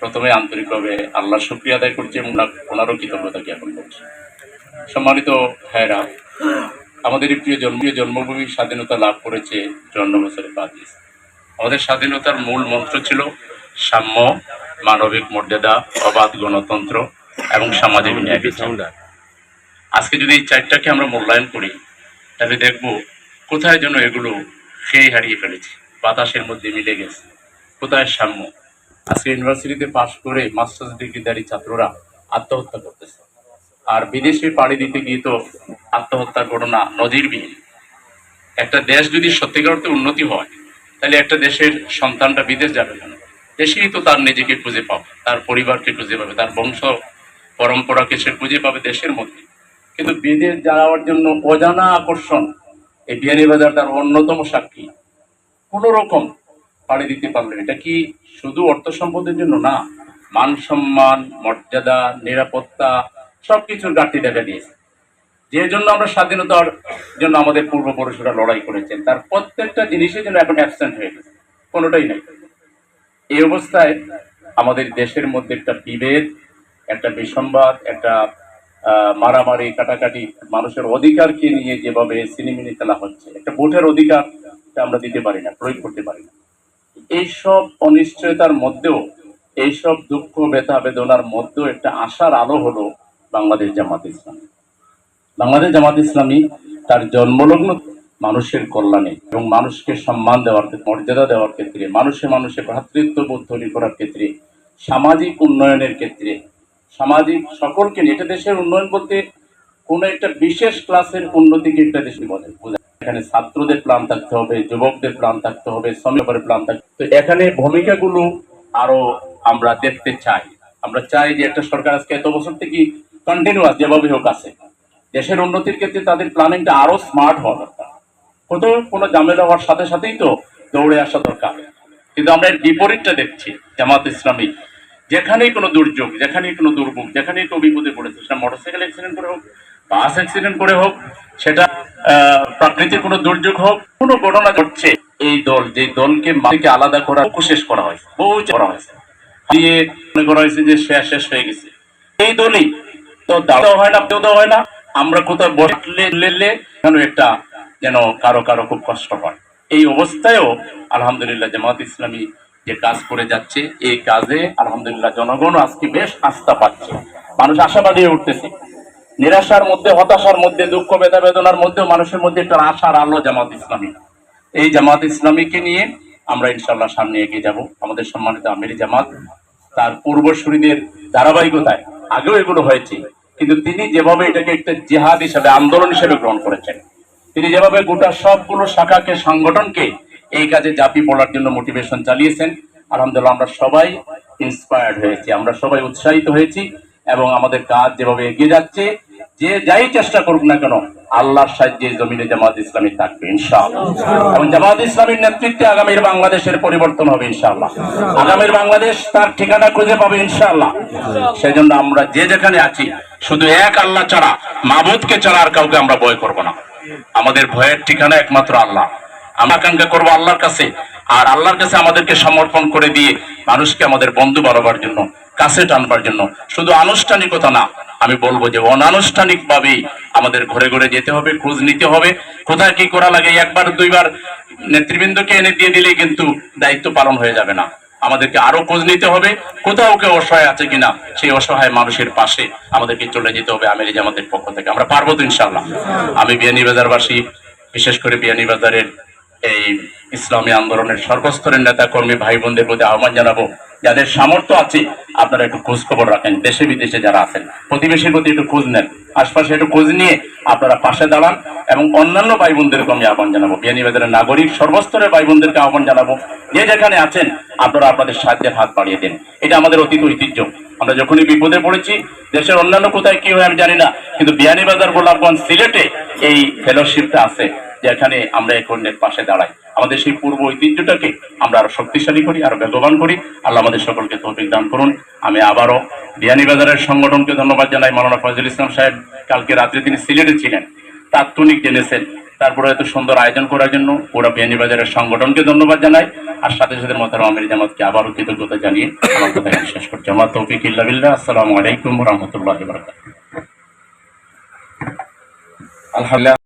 প্রথমে আন্তরিকভাবে আল্লাহ শুক্রিয়া আদায় করছি এবং ওনারও কৃতজ্ঞতা জ্ঞাপন করছি। সম্মানিত ভাইরা আমাদের প্রিয় জন্ম জন্মভূমি স্বাধীনতা লাভ করেছে চুয়ান্ন বছরে পা আমাদের স্বাধীনতার মূল মন্ত্র ছিল সাম্য, মানবিক মর্যাদা, অবাধ গণতন্ত্র এবং সামাজিক ন্যায় আজকে যদি এই চারটাকে আমরা মূল্যায়ন করি, তাহলে দেখব কোথায় যেন এগুলো খেয়ে হারিয়ে ফেলেছে। বাতাসের মধ্যে মিলে গেছে। কোথায় সাম্য? আজকে ইউনিভার্সিটিতে পাশ করে মাস্টার্স ডিগ্রিধারী ছাত্ররা আত্মহত্যা করতেছে। আর বিদেশে পাড়ি দিতে গিয়ে তো আত্মহত্যার ঘটনা নজিরবিহীন। একটা দেশ যদি সত্যিকার অর্থে উন্নতি হয়, তাহলে একটা দেশের সন্তানটা বিদেশ যাবে কেন? দেশেই তো তার নিজেকে খুঁজে পাবে, তার পরিবারকে খুঁজে পাবে, তার বংশ পরম্পরাকে সে খুঁজে পাবে দেশের মধ্যে। কিন্তু বিদেশ যাওয়ার জন্য অজানা আকর্ষণ এই বিয়ানীবাজার তার অন্যতম সাক্ষী। কোন রকম পাড়ি দিতে পারল এটা কি শুধু অর্থ সম্পদের জন্য না? মান সম্মান, মর্যাদা, নিরাপত্তা, সবকিছুর ঘাটতি দেখা দিয়েছে। যে জন্য আমরা স্বাধীনতার জন্য আমাদের পূর্বপুরুষরা লড়াই করেছেন, তার প্রত্যেকটা জিনিসের জন্য এখন অ্যাবসেন্ট হয়ে গেছে, কোনোটাই নেই। এই অবস্থায় আমাদের দেশের মধ্যে একটা বিভেদ, একটা বিসম্বাদ, একটা মারামারি, কাটাকাটি মানুষের অধিকারকে নিয়ে যেভাবে সিনেমিনি খেলা হচ্ছে, একটা ভোটের অধিকার আমরা দিতে পারি না, প্রয়োগ করতে পারি না। এইসব অনিশ্চয়তার মধ্যেও, এইসব দুঃখ, ব্যথা, বেদনার মধ্যেও একটা আশার আলো হলো বাংলাদেশ জামাত ইসলামী বাংলাদেশ জামাত ইসলামী তার জন্মলগ্ন মানুষের কল্যাণে এবং মানুষকে সম্মান দেওয়ার ক্ষেত্রে, মর্যাদা দেওয়ার ক্ষেত্রে, মানুষে মানুষে ভ্রাতৃত্ববোধ তৈরি করার ক্ষেত্রে, সামাজিক উন্নয়নের ক্ষেত্রে, সামাজিক সকলকে এটা দেশের উন্নয়ন বলতে কোনো একটা বিশেষ ক্লাসের উন্নতিকে একটা দেশে বলে। এখানে ছাত্রদের প্ল্যান থাকতে হবে, যুবকদের প্ল্যান থাকতে হবে শ্রমিকের প্ল্যান থাকতে তো এখানে ভূমিকাগুলো আরও আমরা দেখতে চাই। আমরা চাই যে একটা সরকার আজকে এত বছর থেকে কন্টিনিউয়াস যেভাবে হোক আছে, দেশের উন্নতির ক্ষেত্রে তাদের প্ল্যানিংটা আরও স্মার্ট হওয়া দরকার। কত কোনো ঝামেলা হওয়ার সাথে সাথেই তো দৌড়ে আসা দরকার। কিন্তু আমরা বিপরীতটা দেখছি, জামাত ইসলামী। যেখানেই কোনো দুর্যোগ, যেখানেই কোনো দুর্ভোগ, যেখানেই কেউ বিপদে পড়েছে, সেটা মোটরসাইকেল অ্যাক্সিডেন্ট করে হোক বাস অ্যাক্সিডেন্ট করে হোক সেটা প্রাকৃতিক কোনো দুর্যোগ হোক, কোনো ঘটনা ঘটছে, এই দল, যে দলকে মালিকে আলাদা করা শেষ করা হয়েছে, বহু করা হয়েছে। দিয়ে মনে করা হয়েছে যে শেষ শেষ হয়ে গেছে। এই দলই তো দাঁড়াও হয় না কেউ দেওয়া হয় না, আমরা কোথাও বসলে, লেলে কেন একটা, যেন কারও কারও খুব কষ্ট হয়। এই অবস্থায়ও আলহামদুলিল্লাহ জামাত ইসলামী যে কাজ করে যাচ্ছে, এই কাজে আলহামদুলিল্লাহ জনগণ আজকে বেশ আস্থা পাচ্ছে। মানুষ আশাবাদী উঠতেছে। নিরাশার মধ্যে, হতাশার মধ্যে, দুঃখ বেদা বেদনার মধ্যেও মানুষের মধ্যে একটা আশার আলো জামাত ইসলামী। এই জামাত ইসলামীকে নিয়ে আমরা ইনশাল্লাহ সামনে এগিয়ে যাব। আমাদের সম্মানিত আমিরি জামাত, তার পূর্বসূরীদের ধারাবাহিকতায় আগেও এগুলো হয়েছে, কিন্তু তিনি যেভাবে এটাকে একটা জেহাদ হিসাবে, আন্দোলন হিসেবে গ্রহণ করেছেন, তিনি যেভাবে গোটা সবগুলো শাখাকে, সংগঠনকে এই কাজে জাপি পড়ার জন্য মোটিভেশন চালিয়েছেন, আলহামদুলিল্লাহ আমরা সবাই ইন্সপায়ার্ড হয়েছি, আমরা সবাই উৎসাহিত হয়েছি। এবং আমাদের কাজ যেভাবে এগিয়ে যাচ্ছে, যে যাই চেষ্টা করুক না কেন, আল্লাহর সাহায্যে জমিনে জামাত ইসলামী থাকবে, ইনশাআল্লাহ। এবং জামাত ইসলামীর নেতৃত্বে আগামীর বাংলাদেশের পরিবর্তন হবে, ইনশাআল্লাহ। আগামীর বাংলাদেশ তার ঠিকানা খুঁজে পাবে, ইনশাআল্লাহ। সেই জন্য আমরা যে যেখানে আছি, শুধু এক আল্লাহ ছাড়া, মাবুদকে ছাড়া আর কাউকে আমরা ভয় করব না। আমাদের ভয়ের ঠিকানা একমাত্র আল্লাহ। আমরা আকাঙ্ক্ষা করব আল্লাহর কাছে, আর আল্লাহর কাছে আমাদেরকে সমর্পণ করে দিয়ে মানুষকে আমাদের বন্ধু বাড়াবার জন্য কাছে টানবার জন্য। শুধু আনুষ্ঠানিকতা না, আমি বলব যে অনানুষ্ঠানিক ভাবেই আমাদের ঘরে ঘরে যেতে হবে, খোঁজ নিতে হবে। কোথায় কি করা লাগে, একবার দুইবার নেতৃবৃন্দকে এনে দিয়ে দিলেই কিন্তু দায়িত্ব পালন হয়ে যাবে না। আমাদেরকে আরও খোঁজ নিতে হবে, কোথাও কেউ অসহায় আছে কিনা, সেই অসহায় মানুষের পাশে আমাদেরকে চলে যেতে হবে আমেরি জামাতের পক্ষ থেকে। আমরা পারব তো ইনশাল্লাহ আমি বিয়ানীবাজারবাসী বিশেষ করে বিয়ানীবাজারের এই ইসলামী আন্দোলনের সর্বস্তরের নেতা কর্মী ভাই বোনদের প্রতি আহ্বান জানাব। যাদের সামর্থ্য আছে, আপনারা একটু খোঁজ খবর রাখেন। দেশে বিদেশে যারা আছেন, প্রতিবেশীর প্রতি একটু খোঁজ নেন। আশপাশে একটু খোঁজ নিয়ে আপনারা পাশে দাঁড়ান এবং অন্যান্য ভাই বোনদেরকে আমি আহ্বান জানাব। বিয়ানীবাজারের নাগরিক, সর্বস্তরের ভাই বোনদেরকে আহ্বান জানাব যে যেখানে আছেন, আপনারা আপনাদের সাহায্যের হাত বাড়িয়ে দেন। এটা আমাদের অতীত ঐতিহ্য। আমরা যখনই বিপদে পড়েছি, দেশের অন্যান্য কোথায় কি হয় আমি জানি না, কিন্তু বিয়ানীবাজার, গোলাপগঞ্জ, সিলেটে এই ফেলোশিপটা আছে, যেখানে আমরা এই কন্যের পাশে দাঁড়াই। আমাদের সেই পূর্ব ঐতিহ্যটাকে আমরা আরও শক্তিশালী করি, আরও বেগবান করি। আল্লাহ আমাদের সকলকে তৌফিক দান করুন। আমি আবারও বিয়ানীবাজারের সংগঠনকে ধন্যবাদ জানাই মাওলানা ফজল ইসলাম সাহেব। কালকে রাত্রে তিনি সিলেটে ছিলেন। তাৎক্ষণিক জেনেছেন। তারপরে এত সুন্দর আয়োজন করার জন্য ওরা বিয়ানীবাজারের সংগঠনকে ধন্যবাদ জানাই। আর সাথে সাথে মোতারাম আমির জামাতকে আবারও কৃতজ্ঞতা জানিয়ে আমার কথা বিশ্বাস করছি। আমার তৌফিক ইল্লা বিল্লাহ। আসসালামু আলাইকুম রহমতুল্লাহ বারকাত আলহামদুলিল্লাহ।